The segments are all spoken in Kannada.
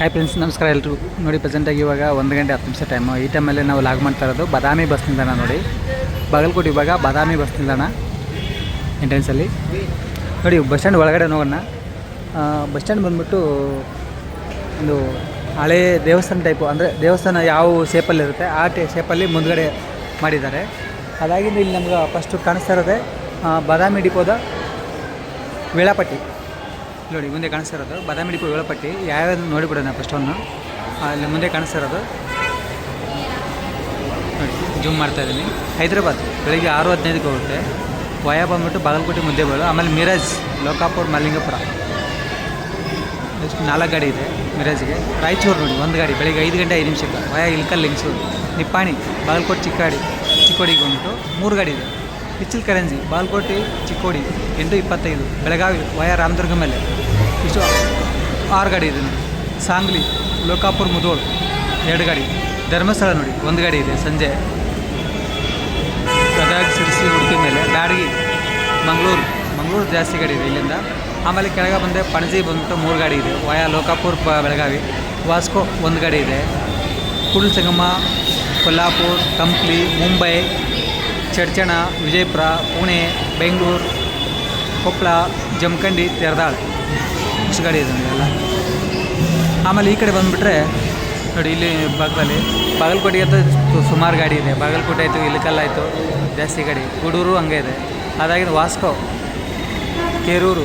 ಹಾಯ್ ಫ್ರೆಂಡ್ಸ್ ನಮಸ್ಕಾರ ಎಲ್ಲರೂ ನೋಡಿ ಪ್ರೆಸೆಂಟಾಗಿ ಇವಾಗ ಒಂದು ಗಂಟೆ ಹತ್ತು ನಿಮಿಷ ಟೈಮು ಈ ಟೈಮಲ್ಲಿ ನಾವು ಲಾಗ್ ಮಾಡ್ತಾ ಇರೋದು ಬಾದಾಮಿ ಬಸ್ ನಿಲ್ದಾಣ ನೋಡಿ. ಬಾಗಲಕೋಟೆ ಇವಾಗ ಬಾದಾಮಿ ಬಸ್ ನಿಲ್ದಾಣ ಎಂಟ್ರೆನ್ಸಲ್ಲಿ ನೋಡಿ ಬಸ್ ಸ್ಟ್ಯಾಂಡ್ ಒಳಗಡೆ ನೋಡೋಣ. ಬಸ್ ಸ್ಟ್ಯಾಂಡ್ ಬಂದ್ಬಿಟ್ಟು ಒಂದು ಹಳೆ ದೇವಸ್ಥಾನ ಟೈಪು ಅಂದರೆ ದೇವಸ್ಥಾನ ಯಾವ ಶೇಪಲ್ಲಿರುತ್ತೆ ಆ ಟೇ ಶೇಪಲ್ಲಿ ಮುಂದ್ಗಡೆ ಮಾಡಿದ್ದಾರೆ. ಅದಾಗಿಂದ ಇಲ್ಲಿ ನಮ್ಗೆ ಫಸ್ಟು ಕಾಣಿಸ್ತಾ ಇರೋದೇ ಬಾದಾಮಿ ಡಿಪೋದ ವೇಳಾಪಟ್ಟಿ. ನೋಡಿ, ಮುಂದೆ ಕಾಣಿಸ್ತಾ ಇರೋದು ಬಾದಾಮಿ ಡಿಪೋ ವೇಳಾಪಟ್ಟಿ ಯಾವ್ಯಾವ್ದು ನೋಡಿಬಿಡೋಣ ಫಸ್ಟ್ ಒಂದು ಅಲ್ಲಿ ಮುಂದೆ ಕಾಣಿಸ್ತಾ ಇರೋದು. ನೋಡಿ ಜೂಮ್ ಮಾಡ್ತಾ ಇದ್ದೀನಿ ಹೈದ್ರಾಬಾದ್, ಬೆಳಿಗ್ಗೆ ಆರು ಹದಿನೈದಕ್ಕೆ ಹೋಗುತ್ತೆ. ವಯ ಬಂದ್ಬಿಟ್ಟು ಬಾಗಲಕೋಟೆ ಮುದ್ದೆಬೇಳು ಆಮೇಲೆ ಮಿರಾಜ್, ಲೋಕಾಪುರ್, ಮಲ್ಲಿಂಗಪುರ. ಎಷ್ಟು ನಾಲ್ಕು ಗಾಡಿ ಇದೆ ಮಿರಾಜ್ಗೆ. ರಾಯಚೂರು ನೋಡಿ, ಒಂದು ಗಾಡಿ, ಬೆಳಿಗ್ಗೆ ಐದು ಗಂಟೆ ಐದು ನಿಮಿಷಕ್ಕೆ. ವಯಾ ಇಲ್ಕಲ್ ಲಿಂಕ್ಸು ನಿಪ್ಪಾಣಿ, ಬಾಗಲಕೋಟೆ ಚಿಕ್ಕಾಡಿ, ಚಿಕ್ಕೋಡಿಗೆ ಬಂದ್ಬಿಟ್ಟು ಮೂರು ಗಾಡಿ ಇದೆ. ಪಿಚ್ಚಲ್ ಕರೆನ್ಸಿ ಬಾಲ್ಕೋಟೆ ಚಿಕ್ಕೋಡಿ, ಎಂಟು ಇಪ್ಪತ್ತೈದು. ಬೆಳಗಾವಿ, ವಯಾ ರಾಮದುರ್ಗ ಮೇಲೆ. ಇಷ್ಟು ಆರು ಗಾಡಿ ಇದೆ. ಸಾಂಗ್ಲಿ, ಲೋಕಾಪುರ ಮುದೋಳ್ ಎರಡು ಗಾಡಿ. ಧರ್ಮಸ್ಥಳ ನೋಡಿ, ಒಂದು ಗಾಡಿ ಇದೆ, ಸಂಜೆ. ಗದಗ, ಸಿರಿಸಿ, ಉಡುಪಿ ಮೇಲೆ. ಬ್ಯಾಡಗಿ ಮಂಗಳೂರು. ಮಂಗಳೂರು ಜಾಸ್ತಿ ಗಾಡಿ ಇದೆ ಇಲ್ಲಿಂದ. ಆಮೇಲೆ ಕೆಳಗೆ ಬಂದರೆ ಪಣಜಿ ಬಂದ್ಬಿಟ್ಟು ಮೂರು ಗಾಡಿ ಇದೆ. ವಯಾ ಲೋಕಾಪುರ್ ಬೆಳಗಾವಿ. ವಾಸ್ಕೋ ಒಂದು ಗಾಡಿ ಇದೆ. ಕುರುಲ್ ಸಂಗಮ, ಕೊಲ್ಲಾಪುರ್, ಕಂಪ್ಲಿ, ಮುಂಬೈ, ಚಡ್ಚಣ, ವಿಜಯಪುರ, ಪುಣೆ, ಬೆಂಗಳೂರು ಕೊಪ್ಪಳ ಜಮಖಂಡಿ ತೆರೆದಾಳ. ಗಾಡಿ ಇದೆ ಎಲ್ಲ ಆಮೇಲೆ ಈ ಕಡೆ ಬಂದುಬಿಟ್ರೆ, ನೋಡಿ ಇಲ್ಲಿ ಬಾಗಲಲ್ಲಿ ಬಾಗಲಕೋಟೆಗೆ ಅಂತ ಸುಮಾರು ಗಾಡಿ ಇದೆ. ಬಾಗಲಕೋಟೆ ಆಯಿತು ಇಲಕಲ್ ಆಯಿತು, ಜಾಸ್ತಿ ಗಾಡಿ. ಗೂಡೂರು ಹಂಗೆ ಇದೆ. ಅದಾಗಿದ್ದು ವಾಸ್ಕೋ, ಕೇರೂರು.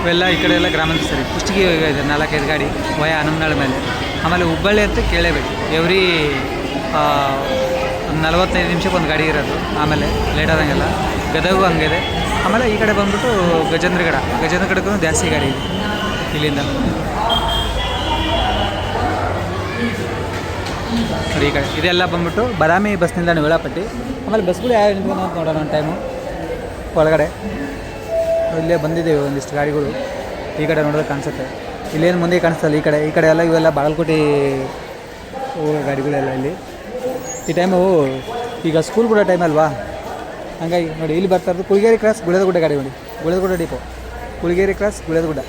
ಇವೆಲ್ಲ ಈ ಕಡೆ ಎಲ್ಲ ಗ್ರಾಮಾಂತರ ಸರಿ. ಕುಷ್ಟಗಿ ಇದೆ, ನಾಲ್ಕೈದು ಗಾಡಿ. ವಯ, ಹನ್ನೊಂದು ಮೇಲೆ. ಆಮೇಲೆ ಹುಬ್ಬಳ್ಳಿ ಅಂತ ಕೇಳೇಬೇಕು. ಎವ್ರಿ ಒಂದು ನಲವತ್ತೈದು ನಿಮಿಷಕ್ಕೆ ಒಂದು ಗಾಡಿ ಇರೋದು, ಆಮೇಲೆ ಲೇಟ್ ಆದಂಗೆಲ್ಲ. ಗದಗು ಹಂಗಿದೆ. ಆಮೇಲೆ ಈ ಕಡೆ ಬಂದ್ಬಿಟ್ಟು ಗಜೇಂದ್ರಗಡ. ಗಜೇಂದ್ರಗಡಕ್ಕೂ ಜಾಸ್ತಿ ಗಾಡಿ ಇದೆ. ಇಲ್ಲಿಂದ. ಈ ಕಡೆ. ಇದೆಲ್ಲ ಬಂದ್ಬಿಟ್ಟು ಬದಾಮಿ ಬಸ್ ನಿಲ್ದಾಣ ವೇಳಾಪಟ್ಟಿ. ಆಮೇಲೆ ಬಸ್ಗಳು ಯಾವ ನಿಂತ್ಕೊಂಡು ನೋಡೋಣ ಒಂದು ಟೈಮು ಒಳಗಡೆ. ಇಲ್ಲೇ ಬಂದಿದ್ದೇವೆ ಒಂದಿಷ್ಟು ಗಾಡಿಗಳು. ಈ ಕಡೆ ನೋಡಿದ್ರೆ ಕಾಣಿಸುತ್ತೆ. ಇಲ್ಲೇನು ಮುಂದೆ ಕಾಣಿಸ್ತಲ್ಲ ಈ ಕಡೆ. ಈ ಕಡೆ ಎಲ್ಲ ಇವೆಲ್ಲ ಬಾಗಲಕೋಟೆ ಗಾಡಿಗಳೆಲ್ಲ ಇಲ್ಲಿ. ಈ ಟೈಮು ಈಗ ಸ್ಕೂಲ್ ಬಿಡೋ ಟೈಮ್ ಅಲ್ವಾ? ಹಂಗಾಗಿ ನೋಡಿ, ಇಲ್ಲಿ ಬರ್ತಾ ಇರೋದು ಕುಳಗೇರಿ ಕ್ರಾಸ್ ಗುಳೇದಗುಡ್ಡ ಗಾಡಿ ನೋಡಿ. Guledagudda depot Kulageri cross Guledagudda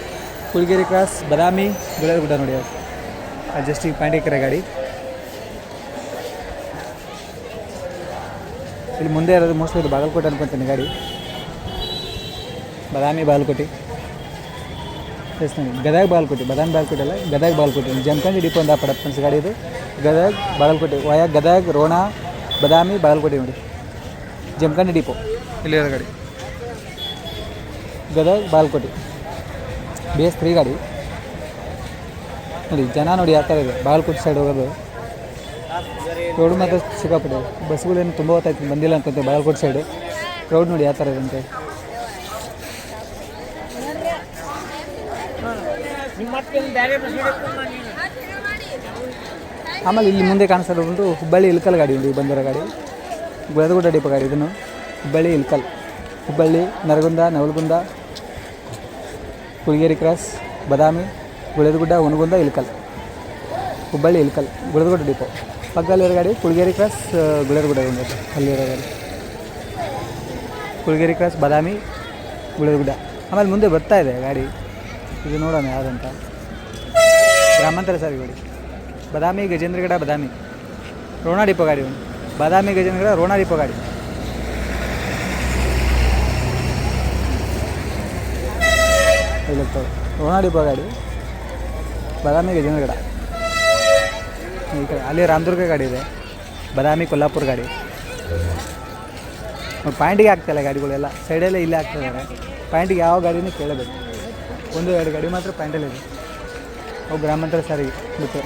Kulageri cross Badami Guledagudda ನೋಡಿ ಅದು. ಜಸ್ಟ್ ಈಗ ಗಾಡಿ. ಇಲ್ಲಿ ಮುಂದೆ ಇರೋದು ಮೋಸ್ಟ್ಲಿ ಇದು ಬಾಗಲಕೋಟೆ ಅನ್ಕೊತೀನಿ ಗಾಡಿ. ಬದಾಮಿ, ಬಾಗಲಕೋಟೆ. ಎಸ್ ನೋಡಿ. ಗದಗ, ಬಾಗಲಕೋಟೆ. ಬದಾಮಿ, ಬಾಗಲಕೋಟೆ ಅಲ್ಲ? ಗದಗ, ಬಾಗಲಕೋಟೆ. ಜಮಖಂಡಿ ಡಿಪೋ ಅಂತ ಪಡಪ್ಪನ್ಸ್ ಗಾಡಿ ಇದು. ಗದಗ ಬಾಗಲಕೋಟೆ. ವಯ ಗದಗ ರೋಣ ಬದಾಮಿ ಬಾಗಲಕೋಟೆ ನೋಡಿ. ಜಮಖಂಡಿ ಡಿಪೋ. ಇಲ್ಲಿ ಗಾಡಿ. Gadag Bagalkote. Base S three ಗಾಡಿ. ನೋಡಿ ಜನ ನೋಡಿ ಯಾವ ಥರ ಇದೆ. ಬಾಗಲಕೋಟೆ ಸೈಡ್ ಹೋಗೋದು. ರೋಡು ಮಾತ್ರ ಸಿಕ್ಕಾಪಟ್ಟೆ. ಬಸ್ಗಳೇನು ತುಂಬ ಹೊತ್ತಾಯ್ತು ಬಂದಿಲ್ಲ ಅನ್ಕೊಂತೆ ಬಾಗಲಕೋಟೆ ಸೈಡು ಕ್ರೌಡ್ ನೋಡಿ ಯಾವ ಥರ ಇದೆ ಅಂತ ಆಮೇಲೆ ಇಲ್ಲಿ ಮುಂದೆ ಕಾಣಿಸ್ತಾ ಒಂದು ಹುಬ್ಬಳ್ಳಿ ಇಲ್ಕಲ್ ಗಾಡಿ ಉಂಟು ಬಂದಿರೋ ಗಾಡಿ. ಗುಳದಗುಡ್ಡ ಡಿಪ ಗಾಡಿ ಇದನ್ನು. Hubballi Ilkal Hubballi, Naragund, Navalgund Kulageri cross, Badami, Guledagudda Hungund Ilkal Hubballi Ilkal Guledagudda depot. ಪಕ್ಕದಲ್ಲಿರೋ ಗಾಡಿ ಕುಳಗೇರಿ ಕ್ರಾಸ್ ಗುಳದಗುಡ್ಡ ಒಂದು ಅಲ್ಲಿರೋ ಗಾಡಿ. ಕುಳಗೇರಿ ಕ್ರಾಸ್, ಬಾದಾಮಿ, ಗುಳದಗುಡ್ಡ. ಆಮೇಲೆ ಮುಂದೆ ಬರ್ತಾ ಇದೆ ಗಾಡಿ. ಇದು ನೋಡೋಣ ಯಾವುದಂತ. ಗ್ರಾಮಾಂತರ ಸಾರಿ ಗಾಡಿ. ಬಾದಾಮಿ ಗಜೇಂದ್ರಗಡ ಬದಾಮಿ. ರೋಣ ಡಿಪೋ ಗಾಡಿ ಬಾದಾಮಿ ಗಜೇಂದ್ರಗಡ ರೋಣ ಡಿಪೋ ಗಾಡಿ ರೋಣ ಡಿಪೋ ಗಾಡಿ ಬಾದಾಮಿ ಗಜೇಂದ್ರಗಡ. ಈ ಕಡೆ ಅಲ್ಲಿ ರಾಮದುರ್ಗ ಗಾಡಿ ಇದೆ. ಬದಾಮಿ ಕೊಲ್ಲಾಪುರ ಗಾಡಿ. ಪಾಯಿಂಟಿಗೆ ಆಗ್ತಾಯಿಲ್ಲ ಗಾಡಿಗಳೆಲ್ಲ. ಸೈಡಲ್ಲೇ ಇಲ್ಲೇ ಆಗ್ತಿದ್ದಾರೆ ಪಾಯಿಂಟಿಗೆ ಯಾವ ಗಾಡಿನೂ ಕೇಳಬೇಕು. ಒಂದು ಎರಡು ಗಾಡಿ ಮಾತ್ರ ಪಾಯಿಂಟಲ್ಲಿದೆ ಅವು ಗ್ರಾಮಾಂತರ ಸಾರಿಗೆ ಬಿಟ್ಟು.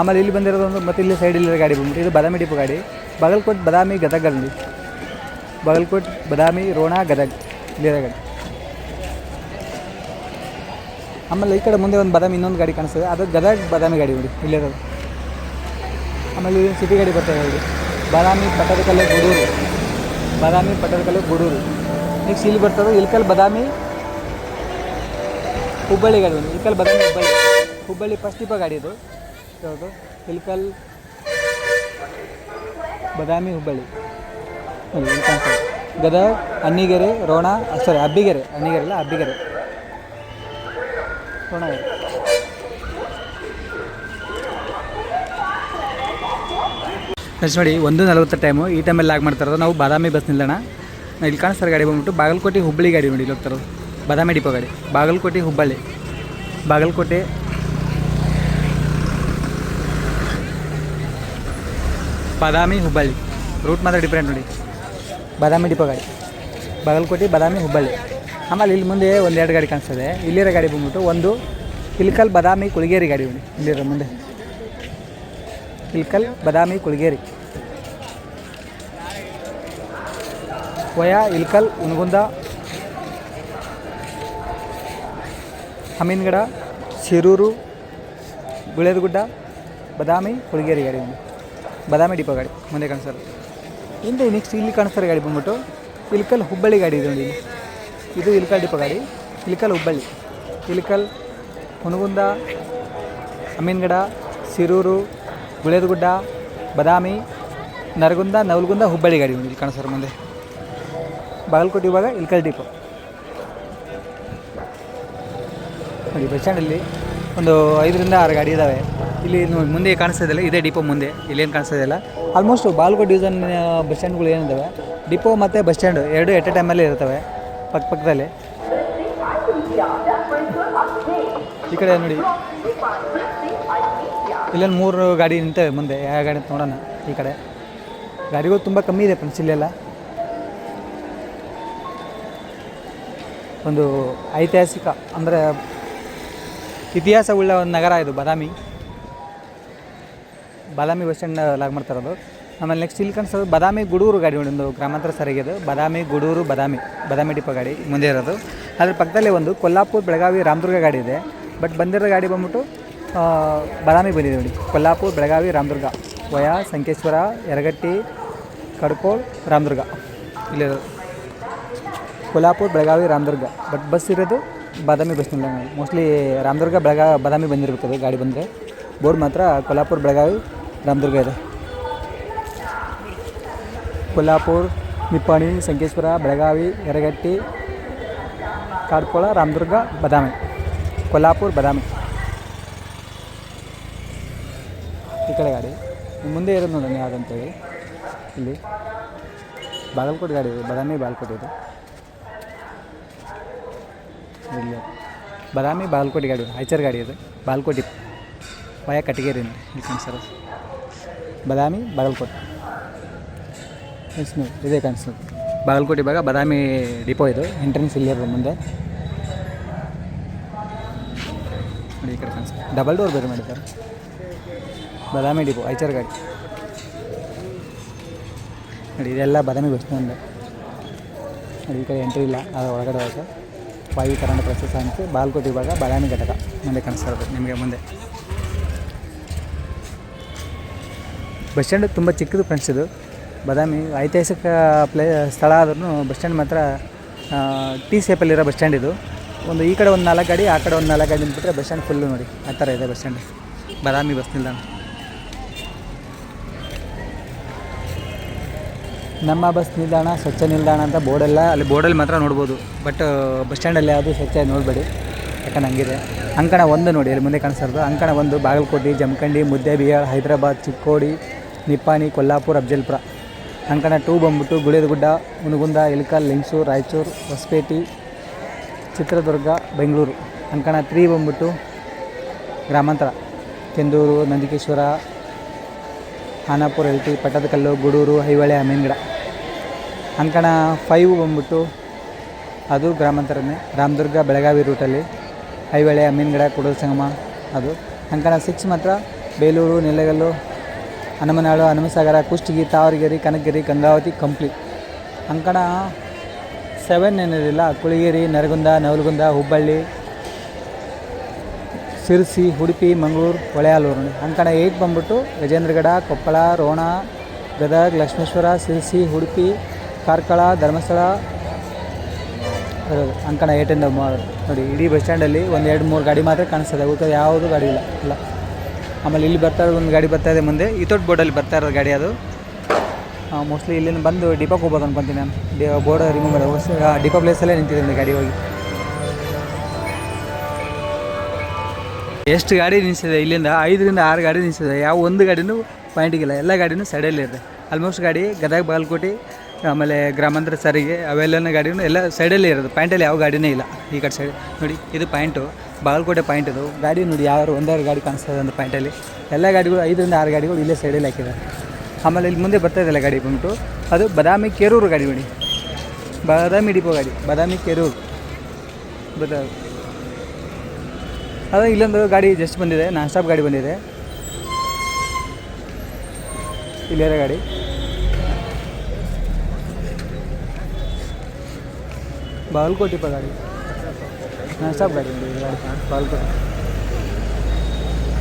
ಆಮೇಲೆ ಇಲ್ಲಿ ಬಂದಿರೋದು ಒಂದು ಮತ್ತೆ ಇಲ್ಲಿ ಸೈಡ್ ಇಲ್ಲಿರೋ ಗಾಡಿ ಬಂದ್ಬಿಟ್ಟು, ಇದು ಬಾದಾಮಿ ಡಿಪೋ ಗಾಡಿ. ಬಗಲ್ಕೋಟ್ ಬದಾಮಿ ಗದಗ ಅಲ್ಲಿ. ಬಾಗಲಕೋಟ್ ಬಾದಾಮಿ ರೋಣ ಗದಗ ಇಲ್ಲಿರೋ ಗಾಡಿ. ಆಮೇಲೆ ಈ ಕಡೆ ಮುಂದೆ ಒಂದು ಬಾದಾಮಿ, ಇನ್ನೊಂದು ಗಾಡಿ ಕಾಣಿಸ್ತದೆ. ಅದು ಗದಗ ಬಾದಾಮಿ ಗಾಡಿ ನೋಡಿ, ಇಲ್ಲಿರೋದು. ಆಮೇಲೆ ಸಿಟಿ ಗಾಡಿ ಬರ್ತದೆ ನೋಡಿ. ಬಾದಾಮಿ ಪಟ್ಟದಕಲ್ಲು ಗೂಡೂರು ಬಾದಾಮಿ ಪಟ್ಟದಕಲ್ಲು ಗೂಡೂರು ನೆಕ್ಸ್ಟ್ ಇಲ್ಲಿ ಬರ್ತದೆ ಇಲ್ಕಲ್ ಬಾದಾಮಿ ಹುಬ್ಬಳ್ಳಿ ಗಾಡಿ. ಬಂದು ಇಲ್ಕಲ್ ಬದಾಮಿ ಹುಬ್ಬಳ್ಳಿ. ಹುಬ್ಬಳ್ಳಿ ಫಸ್ಟ್ ಡಿಪೋ ಗಾಡಿ ಇದು. ಯಾವುದು ಇಲ್ಕಲ್ ಬದಾಮಿ ಹುಬ್ಬಳ್ಳಿ. ಗದಗ, ಅನ್ನಿಗೆರೆ, ರೋಣ ಸಾರಿ ಅಬ್ಬಿಗೆರೆ ಅಣ್ಣಿಗೆರೆ ಅಲ್ಲ, ಅಬ್ಬಿಗೆರೆ. ರೋಣಗೆರೆ ಫ್ರೆಂಡ್ಸ್ ನೋಡಿ, ಒಂದು ನಲವತ್ತು ಟೈಮು ಈ ಟೈಮಲ್ಲಿ ಲಾಗ್ ಮಾಡ್ತಾ ಇರೋದು. ನಾವು ಬಾದಾಮಿ ಬಸ್ ನಿಲ್ಲೋಣ. ಇಲ್ಲಿ ಕಾಣಿಸ್ತಾರೆ ಗಾಡಿ ಬಂದ್ಬಿಟ್ಟು ಬಾಗಲಕೋಟೆ ಹುಬ್ಬಳ್ಳಿ ಗಾಡಿ ನೋಡಿ, ಇಲ್ಲಿ ಹೋಗ್ತಾರೋದು ಬಾದಾಮಿ ಡಿಪೋ ಗಾಡಿ. ಬಾಗಲಕೋಟೆ ಹುಬ್ಬಳ್ಳಿ. ಬಾಗಲಕೋಟೆ ಬಾದಾಮಿ, ಹುಬ್ಬಳ್ಳಿ. ರೂಟ್ ಮಾತ್ರ ಡಿಫ್ರೆಂಟ್ ನೋಡಿ. ಬಾದಾಮಿ ಡಿಪೋ ಗಾಡಿ. ಬಾಗಲಕೋಟೆ, ಬಾದಾಮಿ, ಹುಬ್ಬಳ್ಳಿ. ಆಮೇಲೆ ಇಲ್ಲಿ ಮುಂದೆ ಒಂದೆರಡು ಗಾಡಿ ಕಾಣಿಸ್ತದೆ. ಇಲ್ಲಿರೋ ಗಾಡಿ ಬಂದ್ಬಿಟ್ಟು ಒಂದು ಇಲ್ಕಲ್ ಬಾದಾಮಿ ಕುಳಗೇರಿ ಗಾಡಿ ನೋಡಿ. ಇಲ್ಲಿರೋ ಮುಂದೆ. ಇಲ್ಕಲ್ ಬಾದಾಮಿ ಕುಳಗೇರಿ. ಕೊಯಾ ಇಲ್ಕಲ್ ಉನಗುಂದ ಹಮೀನ್ಗಡ ಶಿರೂರು ಗುಳೇದಗುಡ್ಡ ಬಾದಾಮಿ ಕುಳಗೇರಿ ಗಾಡಿ ಒಂದು ಬಾದಾಮಿ ಡಿಪೋ ಗಾಡಿ, ಮುಂದೆ ಕಾಣಿಸ್ತಾರೆ ಹಿಂದೆ ನೆಕ್ಸ್ಟ್ ಇಲ್ಲಿ ಕಾಣಿಸ್ತಾರೆ ಗಾಡಿ ಬಂದ್ಬಿಟ್ಟು ಇಲ್ಕಲ್ ಹುಬ್ಬಳ್ಳಿ ಗಾಡಿ ಇದೆ ನೋಡಿ. ಇದು ಇಲ್ಕಲ್ ಡಿಪೋ ಗಾಡಿ, ಇಲ್ಕಲ್ ಹುಬ್ಬಳ್ಳಿ. ಇಲ್ಕಲ್ ಹುನಗುಂದ ಅಮೀನ್ಗಡ, ಸಿರೂರು ಗುಳೇದಗುಡ್ಡ ಬದಾಮಿ, ನರಗುಂದ, ನವಲ್ಗುಂದ ಹುಬ್ಬಳ್ಳಿ ಗಾಡಿ ಇಲ್ಲಿ ಕಾಣಿಸ್ತಾರೆ ಮುಂದೆ. ಬಾಗಲಕೋಟೆ ಇವಾಗ ಇಲ್ಕಲ್ ಡಿಪೋ. ನೋಡಿ, ಬಸ್ ಸ್ಟ್ಯಾಂಡಲ್ಲಿ ಒಂದು ಐದರಿಂದ ಆರು ಗಾಡಿ ಇದ್ದಾವೆ ಇಲ್ಲಿ ಮುಂದೆ ಕಾಣಿಸ್ತಾ ಇದೆಯಲ್ಲ ಇದೇ ಡಿಪೋ ಮುಂದೆ, ಇಲ್ಲೇನು ಕಾಣಿಸ್ತಾ ಇದೆಯಲ್ಲ ಆಲ್ಮೋಸ್ಟ್ ಬಾಲ್ಕೋಟ್ ಡಿವಿಷನ್ ಬಸ್ ಸ್ಟ್ಯಾಂಡ್ಗಳು ಏನಿದ್ದಾವೆ ಡಿಪೋ ಮತ್ತು ಬಸ್ ಸ್ಟ್ಯಾಂಡ್ ಎರಡು ಎಟ್ ಎ ಟೈಮಲ್ಲಿ ಇರ್ತವೆ ಪಕ್ಕ ಪಕ್ಕದಲ್ಲಿ. ಈ ಕಡೆ ನೋಡಿ. ಇಲ್ಲೊಂದು ಮೂರು ಗಾಡಿ ನಿಂತವೆ ಮುಂದೆ ಯಾವ ಗಾಡಿ ಅಂತ ನೋಡೋಣ ಈ ಕಡೆ. ಗಾಡಿಗಳು ತುಂಬ ಕಮ್ಮಿ ಇದೆ ಫ್ರೆಂಡ್ಸ್ ಇಲ್ಲೆಲ್ಲ. ಒಂದು ಐತಿಹಾಸಿಕ, ಅಂದರೆ ಇತಿಹಾಸವುಳ್ಳ ಒಂದು ನಗರ ಇದು, Badami. Badami bus stand log ಮಾಡ್ತಾ ಇರೋದು. ಆಮೇಲೆ ನೆಕ್ಸ್ಟ್ ಇಲ್ಲಿ ಕಾಣಿಸೋದು ಬಾದಾಮಿ ಗುಡೂರು ಗಾಡಿ ಒಂದು ಗ್ರಾಮಾಂತರ ಸಾರಿಗೆ ಅದು ಬಾದಾಮಿ, ಗುಡೂರು, ಬಾದಾಮಿ ಬಾದಾಮಿ ಡಿಪ ಗಾಡಿ ಮುಂದೆ ಇರೋದು. ಅದ್ರ ಪಕ್ಕದಲ್ಲೇ ಒಂದು ಕೊಲ್ಲಾಪುರ, ಬೆಳಗಾವಿ, ರಾಮದುರ್ಗ ಗಾಡಿ ಇದೆ. ಬಟ್ ಬಂದಿರೋ ಗಾಡಿ ಬಂದ್ಬಿಟ್ಟು ಬಾದಾಮಿ ಬಂದಿದೆ ನೋಡಿ. ಕೊಲ್ಲಾಪುರ, ಬೆಳಗಾವಿ, ರಾಮದುರ್ಗ. ವಯಾ, ಸಂಕೇಶ್ವರ, ಯರಗಟ್ಟಿ, ಕಡ್ಕೋಳ್, ರಾಮದುರ್ಗ. ಇಲ್ಲಿರೋದು. ಕೊಲ್ಲಾಪುರ, ಬೆಳಗಾವಿ, ರಾಮದುರ್ಗ. ಬಟ್ ಬಸ್ ಇರೋದು ಬಾದಾಮಿ ಬಸ್ ನಿಲ್ದಾಣ. ಮೋಸ್ಟ್ಲಿ ರಾಮದುರ್ಗ, ಬೆಳಗಾ, ಬಾದಾಮಿ ಬಂದಿರಬೇಕದು ಗಾಡಿ ಬಂದರೆ. ಬೋರ್ಡ್ ಮಾತ್ರ ಕೊಲ್ಹಾಪುರ, ಬೆಳಗಾವಿ, ರಾಮದುರ್ಗ ಇದೆ. ಕೊಲ್ಹಾಪುರ, ನಿಪ್ಪಾಣಿ, ಸಂಕೇಶ್ವರ, ಬೆಳಗಾವಿ, ಯರಗಟ್ಟಿ, ಕಾಡ್ಕೊಳ, ರಾಮದುರ್ಗ, ಬಾದಾಮಿ. ಕೊಲ್ಹಾಪುರ, ಬಾದಾಮಿ. ಈ ಕಡೆ ಗಾಡಿ. ಮುಂದೆ ಇರೋದು ನೋಡೋಣ ಯಾವುದಂತೇಳಿ ಇಲ್ಲಿ. ಬಾಗಲಕೋಟೆ ಗಾಡಿ ಇದೆ. ಬಾದಾಮಿ, ಬಾಗಲಕೋಟೆ ಇದು. ಇಲ್ಲಿ ಬಾದಾಮಿ ಬಾಗಲಕೋಟೆ ಗಾಡಿ, ಐಚರ್ ಗಾಡಿ ಅದು. ಬಾಗಲಕೋಟೆ ವಯ ಕಟಗೇರಿ ಇಲ್ಲಿ ಸರ್ ಬದಾಮಿ ಬಾಗಲಕೋಟೆ. ಎಸ್ ನೀವು ಇದೇ ಕಾಣಿಸ್ತದೆ ಬಾಗಲಕೋಟೆ ಭಾಗ ಬಾದಾಮಿ ಡಿಪೋ ಇದು. ಎಂಟ್ರೆನ್ಸ್ ಇಲ್ಲಿರೋದು ಮುಂದೆ. ನೋಡಿ, ಈ ಕಡೆ ಕಾಣಿಸ್ತದೆ ಡಬಲ್ ಡೋರ್ ಬೇರೆ ಸರ್ ಬದಾಮಿ ಡಿಪೋ ಐಚರ್ ಗಾಡಿ. ನೋಡಿ, ಇದೆಲ್ಲ ಬದಾಮಿ ಬಸ್ ಸ್ಟ್ಯಾಂಡ್. ನೋಡಿ, ಈ ಕಡೆ ಎಂಟ್ರಿ ಇಲ್ಲ. ಅದು ಒಳಗಡೆ ಹೋಗುತ್ತೆ ವಾಯು ಕರ್ನಾಟಕ ಪ್ರಸ್ತುತ ಅಂತ, ಬಾಲ್ಕೋಟೆ ವಿಭಾಗ ಬಾದಾಮಿ ಘಟಕ ಮುಂದೆ ಕಾಣಿಸ್ತಾ ನಿಮಗೆ ಮುಂದೆ. ಬಸ್ ಸ್ಟ್ಯಾಂಡ್ ತುಂಬ ಚಿಕ್ಕದು ಫ್ರೆಂಡ್ಸ್ ಇದು. ಬಾದಾಮಿ ಐತಿಹಾಸಿಕ ಪ್ಲೇ, ಸ್ಥಳ ಆದ್ರೂ ಬಸ್ ಸ್ಟ್ಯಾಂಡ್ ಮಾತ್ರ ಟಿ ಸೇಪಲ್ಲಿರೋ ಬಸ್ ಸ್ಟ್ಯಾಂಡ್ ಇದು. ಒಂದು ಈ ಕಡೆ ಒಂದು ನಾಲ್ಕು ಗಾಡಿ, ಆ ಕಡೆ ಒಂದು ನಾಲ್ಕು ಗಾಡಿ ನಿಂತ್ಬಿಟ್ರೆ ಬಸ್ ಸ್ಟ್ಯಾಂಡ್ ಫುಲ್ಲು ನೋಡಿ. ಆ ಥರ ಇದೆ ಬಸ್ ಸ್ಟ್ಯಾಂಡ್. ಬಾದಾಮಿ ಬಸ್ ನಿಲ್ದಾಣ. ನಮ್ಮ ಬಸ್ ನಿಲ್ದಾಣ, ಸ್ವಚ್ಛ ನಿಲ್ದಾಣ ಅಂತ ಬೋರ್ಡೆಲ್ಲ ಅಲ್ಲಿ ಬೋರ್ಡಲ್ಲಿ ಮಾತ್ರ ನೋಡ್ಬೋದು. ಬಟ್ ಬಸ್ ಸ್ಟ್ಯಾಂಡಲ್ಲಿ ಯಾವುದು ಸ್ವಚ್ಛ ನೋಡಬೇಡಿ. ಯಾಕಂದ್ರೆ ಹಂಗಿದೆ. ಅಂಕಣ ಒಂದು ನೋಡಿ, ಅಲ್ಲಿ ಮುಂದೆ ಕಾಣಿಸ್ತಾರದು. ಅಂಕಣ ಒಂದು ಬಾಗಲಕೋಟೆ, ಜಮಖಂಡಿ ಮುದ್ದೇಬಿಹಾಳ್ ಹೈದರಾಬಾದ್, ಚಿಕ್ಕೋಡಿ, ನಿಪ್ಪಾಣಿ, ಕೊಲ್ಲಾಪುರ, ಅಫ್ಜಲ್ಪುರ. ಅಂಕಣ ಟೂ ಬಂದ್ಬಿಟ್ಟು ಗುಳೇದಗುಡ್ಡ, ಮುನಗುಂದ, ಇಳಕಲ್, ಲಿಂಗ್ಸೂರು, ರಾಯಚೂರು, ಹೊಸಪೇಟೆ, ಚಿತ್ರದುರ್ಗ, ಬೆಂಗಳೂರು. ಅಂಕಣ ತ್ರೀ ಬಂದ್ಬಿಟ್ಟು ಗ್ರಾಮಾಂತರ. ಕೆಂದೂರು, ನಂದಿಕೇಶ್ವರ ಖಾನಾಪುರ ಎಲ್ಟಿ ಪಟ್ಟದಕಲ್ಲು, ಗುಡೂರು, ಐಹೊಳೆ, ಅಮೀನ್ಗಡ. ಅಂಕಣ ಫೈವ್ ಬಂದ್ಬಿಟ್ಟು ಅದು ಗ್ರಾಮಾಂತರನೇ. ರಾಮದುರ್ಗ, ಬೆಳಗಾವಿ ರೂಟಲ್ಲಿ ಐಹೊಳೆ, ಅಮೀನ್ಗಡ, ಕುಡೂರು ಸಂಗಮ ಅದು. ಅಂಕಣ ಸಿಕ್ಸ್ ಮಾತ್ರ. ಬೇಲೂರು, ನೆಲಗಲ್ಲು, ಹನುಮನಾಳು, ಹನುಮಸಾಗರ, ಕುಷ್ಟಗಿ, ತಾವರಗಿರಿ, ಕನಕಗಿರಿ, ಗಂಗಾವತಿ, ಕಂಪ್ಲಿ. ಅಂಕಣ ಸೆವೆನ್ ಏನಿರಲಿಲ್ಲ. ಕುಳಿಗೇರಿ, ನರಗುಂದ, ನವಲಗುಂದ, ಹುಬ್ಬಳ್ಳಿ ಸಿರ್ಸಿ, ಉಡುಪಿ, ಮಂಗಳೂರು, ಹೊಳೆಯಾಲೂರು. ಅಂಕಣ ಏಯ್ಟ್ ಬಂದ್ಬಿಟ್ಟು ಗಜೇಂದ್ರಗಡ, ಕೊಪ್ಪಳ, ರೋಣ, ಗದಗ, ಲಕ್ಷ್ಮೇಶ್ವರ, ಸಿರ್ಸಿ, ಉಡುಪಿ, ಕಾರ್ಕಳ, ಧರ್ಮಸ್ಥಳ. ಅಂಕಣ ಏಟಿಂದ ನೋಡಿ, ಇಡೀ ಬಸ್ ಸ್ಟ್ಯಾಂಡಲ್ಲಿ ಒಂದು ಎರಡು ಮೂರು ಗಾಡಿ ಮಾತ್ರ ಕಾಣಿಸ್ತದೆ. ಉಳಿದ ಯಾವುದು ಗಾಡಿ ಇಲ್ಲ. ಇಲ್ಲ. ಆಮೇಲೆ ಇಲ್ಲಿ ಬರ್ತಾ ಇರೋದು ಒಂದು ಗಾಡಿ ಬರ್ತಾ ಇದೆ ಮುಂದೆ. ಇತೋಟ್ ಬೋರ್ಡಲ್ಲಿ ಬರ್ತಾ ಇರೋದು ಗಾಡಿ ಅದು. ಮೋಸ್ಟ್ಲಿ ಇಲ್ಲಿಂದ ಬಂದು ಡಿಪಾಕ್ ಹೋಗ್ಬೋದು ಅನ್ಕೊತೀನಿ ನಾನು. ಬೋರ್ಡ್ ರಿಮೂವ್ ಮಾಡಿ ಡಿಪಾ ಪ್ಲೇಸಲ್ಲೇ ನಿಂತಿದ್ದೀನಿ ಗಾಡಿ ಹೋಗಿ. ಎಷ್ಟು ಗಾಡಿ ನಿಲ್ಸಿದೆ ಇಲ್ಲಿಂದ? ಐದರಿಂದ ಆರು ಗಾಡಿ ನಿಲ್ಸಿದೆ. ಯಾವ ಒಂದು ಗಾಡಿನೂ ಪಾಯಿಂಟಿಗಿಲ್ಲ ಎಲ್ಲ ಗಾಡಿನೂ ಸೈಡಲ್ಲೇ ಇದೆ. ಆಲ್ಮೋಸ್ಟ್ ಗಾಡಿ ಗದಗ, ಬಾಗಲಕೋಟೆ, ಆಮೇಲೆ ಗ್ರಾಮಾಂತರ ಸಾರಿಗೆ ಅವೆಲ್ಲ ಗಾಡಿನೂ ಎಲ್ಲ ಸೈಡಲ್ಲೇ ಇರೋದು. ಪಾಯಿಂಟಲ್ಲಿ ಯಾವ ಗಾಡಿನೇ ಇಲ್ಲ. ಈ ಕಡೆ ಸೈಡ್ ನೋಡಿ, ಇದು ಪಾಯಿಂಟು ಬಾಗಲಕೋಟೆ ಪಾಯಿಂಟ್ ಇದು. ಗಾಡಿ ನೋಡಿ, ಯಾರು ಒಂದೆರಡು ಗಾಡಿ ಕಾಣಿಸ್ತದೆ ಅಂದ್ರೆ ಪಾಯಿಂಟಲ್ಲಿ ಎಲ್ಲ ಗಾಡಿಗಳು ಐದರಿಂದ ಆರು ಗಾಡಿಗಳು ಇಲ್ಲೇ ಸೈಡಲ್ಲಿ ಹಾಕಿದ್ದಾರೆ. ಆಮೇಲೆ ಇಲ್ಲಿ ಮುಂದೆ ಬರ್ತಾ ಇದೆಲ್ಲ ಗಾಡಿ ಬಂದ್ಬಿಟ್ಟು? ಅದು ಬದಾಮಿ ಕೆರೂರು ಗಾಡಿ ನೋಡಿ. ಬಾದಾಮಿ ಡಿಪೋ ಗಾಡಿ. ಬಾದಾಮಿ ಕೆರೂರು. ಬದಾ ಅದೇ ಇಲ್ಲೊಂದು ಗಾಡಿ ಜಸ್ಟ್ ಬಂದಿದೆ, ನಾನ್ ಸ್ಟಾಪ್ ಗಾಡಿ ಬಂದಿದೆ. ಇಲ್ಲಿರೋ ಗಾಡಿ. ಬಾಗಲಕೋಟೆ ಗಾಡಿ. ನಾನ್ ಸ್ಟಾಪ್ ಗಾಡಿ ಬಂದಿದೆ ಗಾಡಿ. ಬಾಗಲಕೋಟೆ.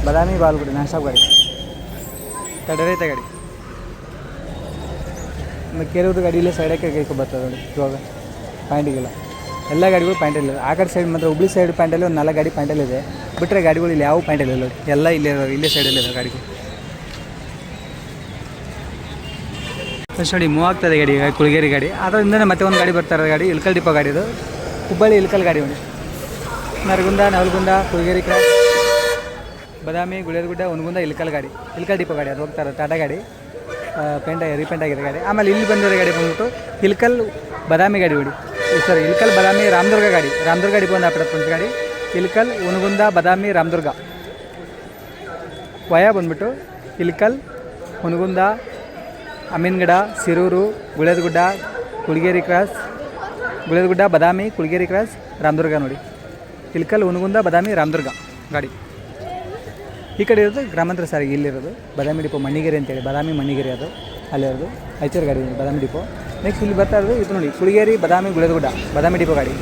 ಬದಾಮಿ ಬಾಗಲಕೋಟೆ, ನಾನ್ ಸ್ಟಾಪ್ ಗಾಡಿ. ತಡರೈತ ಗಾಡಿ. ಕೇರೂರು ಗಾಡಿ ಇಲ್ಲೇ ಸೈಡಕ್ಕೆ ಕೈಕೊ ಬರ್ತದೆ ನೋಡಿ, ಇವಾಗ. ಪಾಯಿಂಟಿಗಿಲ್ಲ ಎಲ್ಲ ಗಾಡಿಗಳು ಪ್ಯಾಂಟಲ್ಲಿ ಆ ಕಡೆ ಸೈಡ್ ಮಾತ್ರ ಹುಬ್ಳಿ ಸೈಡ್ ಪ್ಯಾಂಟಲ್ಲಿ ಒಂದು ನಾಲ್ಕು ಗಾಡಿ ಪಾಯಿಂಟಲ್ಲಿ ಇದೆ. ಬಿಟ್ಟರೆ ಗಾಡಿಗಳು ಇಲ್ಲಿ ಯಾವ ಪ್ಯಾಂಟಲ್ಲಿ ಇಲ್ಲ ಎಲ್ಲ ಇಲ್ಲೇ ಇಲ್ಲೇ ಸೈಡಲ್ಲಿ ಇದೆ ಗಾಡಿಗಳು. ಫಸ್ಟ್ ನೋಡಿ, ಮೂವ್ ಆಗ್ತದೆ ಗಾಡಿ, ಈಗ ಕುಳಗೇರಿ ಗಾಡಿ. ಅದರಿಂದ ಮತ್ತೆ ಒಂದು ಗಾಡಿ ಬರ್ತಾರೆ ಗಾಡಿ ಇಲ್ಕಲ್ ಡಿಪೋ ಗಾಡಿ ಇದು. ಹುಬ್ಬಳ್ಳಿ ಇಲ್ಕಲ್ ಗಾಡಿ ನೋಡಿ ನರಗುಂದ, ನವಲಗುಂದ, ಕುಳಗೇರಿ ಕಡೆ. ಬದಾಮಿ ಗುಳೇದಗುಡ್ಡ ಒನಗುಂದ ಇಲ್ಕಲ್ ಗಾಡಿ. ಇಲ್ಕಲ್ ಡಿಪೋ ಗಾಡಿ, ಅದು ಹೋಗ್ತಾ ಇರೋದು. ಟಾಟಾ ಗಾಡಿ ಪೇಂಟ್ ರೀಪೇಂಟ್ ಆಗಿದೆ ಗಾಡಿ. ಆಮೇಲೆ ಇಲ್ಲಿ ಬಂದಿರೋ ಗಾಡಿ ಬಂದ್ಬಿಟ್ಟು ಇಲ್ಕಲ್ ಬದಾಮಿ ಗಾಡಿ ನೋಡಿ. ಸರಿ ಇಲ್ಕಲ್ ಬದಾಮಿ ರಾಮದುರ್ಗ ಗಾಡಿ. ರಾಮದುರ್ಗ ಗಾಡಿ ಬಂದ ಹಾಪಿಡತ್ತೆ ಫ್ರೆಂಡ್ಸ್ ಗಾಡಿ. ಇಲ್ಕಲ್ ಉನಗುಂದ ಬದಾಮಿ ರಾಮದುರ್ಗ. ವಯ ಬಂದ್ಬಿಟ್ಟು ಇಲ್ಕಲ್ ಹುನಗುಂದ ಅಮೀನ್ಗಡ, ಸಿರೂರು ಗುಳೇದಗುಡ್ಡ ಕುಳಗೇರಿ ಕ್ರಾಸ್ ಗುಳೇದಗುಡ್ಡ ಬದಾಮಿ, ಕುಳಗೇರಿ ಕ್ರಾಸ್, ರಾಮದುರ್ಗ ನೋಡಿ. ಇಲ್ಕಲ್ ಉನಗುಂದ ಬದಾಮಿ ರಾಮದುರ್ಗ ಗಾಡಿ. ಈ ಕಡೆ ಇರೋದು ಗ್ರಾಮಾಂತರ ಸಾರಿಗೆ. ಇಲ್ಲಿರೋದು ಬದಾಮಿ ಡಿಪೋ ಮಣ್ಣಿಗೆರೆ ಅಂತೇಳಿ. ಬದಾಮಿ ಮಣ್ಣಿಗೆರೆ ಅದು. ಅಲ್ಲಿರೋದು. ಐಚೂರು ಗಾಡಿ ಬದಾಮಿ ಡಿಪೋ. ನೆಕ್ಸ್ಟ್ ಇಲ್ಲಿ ಬರ್ತಾ ಇರೋದು ಇದು ನೋಡಿ ಕುಳಿಗೇರಿ ಬದಾಮಿ, ಗುಳೇದಗುಡ್ಡ, ಬಾದಾಮಿ ಡಿಪೋ ಗಾಡಿ.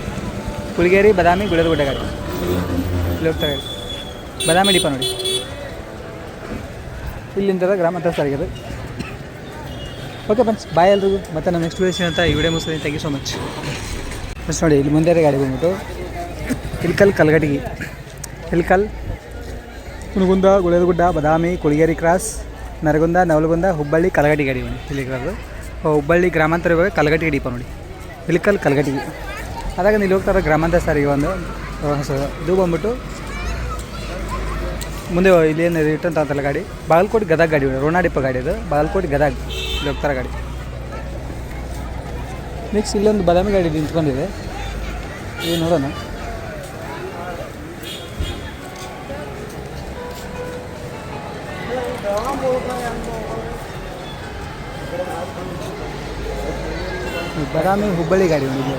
ಕುಳಗೇರಿ ಬದಾಮಿ, ಗುಳೇದಗುಡ್ಡ ಗಾಡಿ. ಇಲ್ಲಿ ಹೋಗ್ತಾ ಗಾಡಿ ಬದಾಮಿ ಡಿಪೋ ನೋಡಿ. ಇಲ್ಲಿಂದ ಗ್ರಾಮಾಂತರ ಸಾರಿಗೆ ಅದು ಓಕೆ ಫ್ರೆಂಡ್ಸ್ ಬಾಯ್ ಎಲ್ರಿಗೂ. ಮತ್ತೆ ನಮ್ಮ ನೆಕ್ಸ್ಟ್ ವಿಡಿಯೋ ಅಂತ ಈ ವಿಡಿಯೋ ಮುಗಿಸ್ತೀನಿ. Thank you so much friends ನೋಡಿ, ಇಲ್ಲಿ ಮುಂದೆ ಗಾಡಿ ಬಂದ್ಬಿಟ್ಟು ಇಲ್ಕಲ್ ಕಲ್ಗಟಗಿ ಇಲ್ಕಲ್ ಕುಣಗುಂದ ಗುಳೇದಗುಡ್ಡ, ಬದಾಮಿ, ಕುಳಿಗೇರಿ ಕ್ರಾಸ್, ನರಗುಂದ, ನವಲಗುಂದ, ಹುಬ್ಬಳ್ಳಿ ಕಲಗಟಿ ಗಾಡಿ ಇಲ್ಲಿ ಇರೋದು. ಹುಬ್ಬಳ್ಳಿ ಗ್ರಾಮಾಂತರ ಇವಾಗ ಕಲಗಟ್ಟಿಗೆ ಡಿಪೋ ನೋಡಿ. ಇಳಕಲ್ ಕಲಗಟ್ಟಿಗೆ ಅದಾಗ ಇಲ್ಲಿ ಹೋಗ್ತಾರೆ ಗ್ರಾಮಾಂತರ ಈ ಒಂದು ಇದು ಬಂದ್ಬಿಟ್ಟು ಮುಂದೆ ಇಲ್ಲೇನು ರಿಟರ್ನ್ ತಗೊಂತಲ್ಲ ಗಾಡಿ. ಬಾಗಲಕೋಟೆ ಗದಗ ಗಾಡಿ ರೋಣಾಡಿಪ್ಪ ಗಾಡಿ ಅದು. ಬಾಗಲಕೋಟೆ ಗದಗ ಇಲ್ಲಿ ಹೋಗ್ತಾರೆ ಗಾಡಿ. ನೆಕ್ಸ್ಟ್ ಇಲ್ಲೊಂದು ಬದಾಮಿ ಗಾಡಿ ನಿಂತ್ಕೊಂಡಿದೆ. ಇದು ನೋಡೋಣ. ಬದಾಮಿ ಹುಬ್ಬಳ್ಳಿ ಗಾಡಿ ಇಲ್ಲಿ.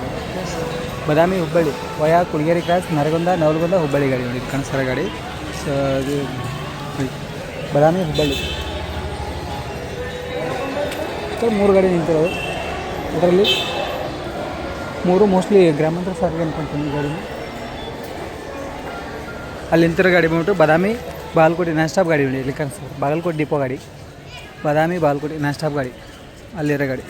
ಬದಾಮಿ ಹುಬ್ಬಳ್ಳಿ, ವಯಾ ಕುಳಗೇರಿ ಕ್ರಾಸ್, ನರಗುಂದ, ನವಲಗುಂದ ಹುಬ್ಬಳ್ಳಿ ಗಾಡಿ ನೋಡಿ ಕಣಸರ ಗಾಡಿ. ಸೊ ಅದು ಬದಾಮಿ ಹುಬ್ಬಳ್ಳಿ. ಮೂರು ಗಾಡಿ ನಿಂತಿರೋದು. ಅದರಲ್ಲಿ ಮೂರು ಮೋಸ್ಟ್ಲಿ ಗ್ರಾಮಾಂತರ ಸಾರಿಗೆ ಅನ್ಕೊಂತೀನಿ ಗಾಡಿ ಅಲ್ಲಿ ನಿಂತಿರೋ ಗಾಡಿ ಬಂದ್ಬಿಟ್ಟು ಬದಾಮಿ ಬಾಲ್ಕೋಟೆ ನಾನ್ ಸ್ಟಾಪ್ ಗಾಡಿ ಇಲ್ಲಿ ಕನಸು ಬಾಗಲಕೋಟೆ ಡಿಪೋ ಗಾಡಿ. ಬದಾಮಿ ಬಾಲ್ಕೋಟೆ ನಾನ್ ಸ್ಟಾಪ್ ಗಾಡಿ. ಅಲ್ಲಿರೋ ಗಾಡಿ.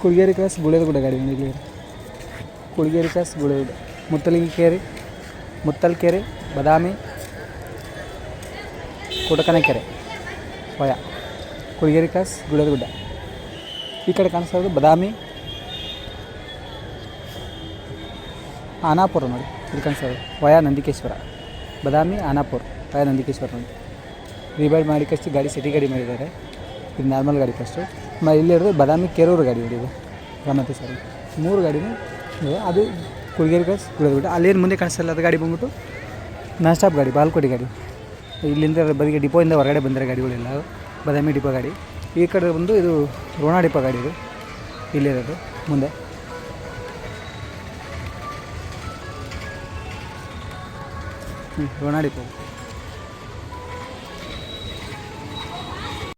ಕುಳಗೇರಿ ಕ್ರಾಸ್ ಗುಳೇದಗುಡ್ಡ ಗಾಡಿ ಇಲ್ಲಿ ಕುಳಗೇರಿ ಕ್ರಾಸ್ ಗುಳೇದಗುಡ್ಡ ಮುತ್ತಲ್ ಕೆರೆ, ಬದಾಮಿ ಕುಟಕನಕೆರೆ ಹೊಯ. ಕುಳಗೇರಿ ಕ್ರಾಸ್ ಗುಳೇದಗುಡ್ಡ ಈ ಕಡೆ ಕಾಣಿಸ್ತಾ ಬದಾಮಿ. ಆನಾಪುರ ನೋಡಿ, ಇಲ್ಲಿ ಕಾಣಿಸ್ತಾ ವಯ ನಂದಿಕೇಶ್ವರ. ಬದಾಮಿ, ಆನಾಪುರ ವಯ ನಂದಿಕೇಶ್ವರ ನೋಡಿ. ರಿವೈಡ್ ಮಾಡಿ ಕಷ್ಟು ಗಾಡಿ ಸಿಟಿ ಗಾಡಿ ಮಾಡಿದ್ದಾರೆ. ಇದು ನಾರ್ಮಲ್ ಗಾಡಿ ಫಸ್ಟು. ಮ ಇಲ್ಲಿರೋದು ಬದಾಮಿ ಕೆರೂರು ಗಾಡಿ ಹಿಡಿದು ಗಮನತೆ ಸರಿ. ಮೂರು ಗಾಡಿನೂ ಅದು ಕುಳಗೇರಿ ಕಳಿಸ್ ಗುಳೇದಗುಡ್ಡ ಅಲ್ಲೇನು ಮುಂದೆ ಕಾಣಿಸಲ್ಲ ಅದು ಗಾಡಿ ಬಂದ್ಬಿಟ್ಟು. ನಾನ್ ಸ್ಟಾಪ್ ಗಾಡಿ, ಬಾಲ್ಕೋಟಿ ಗಾಡಿ. ಇಲ್ಲಿಂದ ಬದಿಗೆ ಡಿಪೋಯಿಂದ ಹೊರಗಡೆ ಬಂದಿರೋ ಗಾಡಿಗಳೆಲ್ಲ, ಬದಾಮಿ ಡಿಪೋ ಗಾಡಿ. ಈ ಕಡೆ ಬಂದು ಇದು ರೋಣ ಡಿಪೋ ಗಾಡಿ ಇದು. ಇಲ್ಲಿರೋದು ಮುಂದೆ. ರೋಣ ಡಿಪೋ.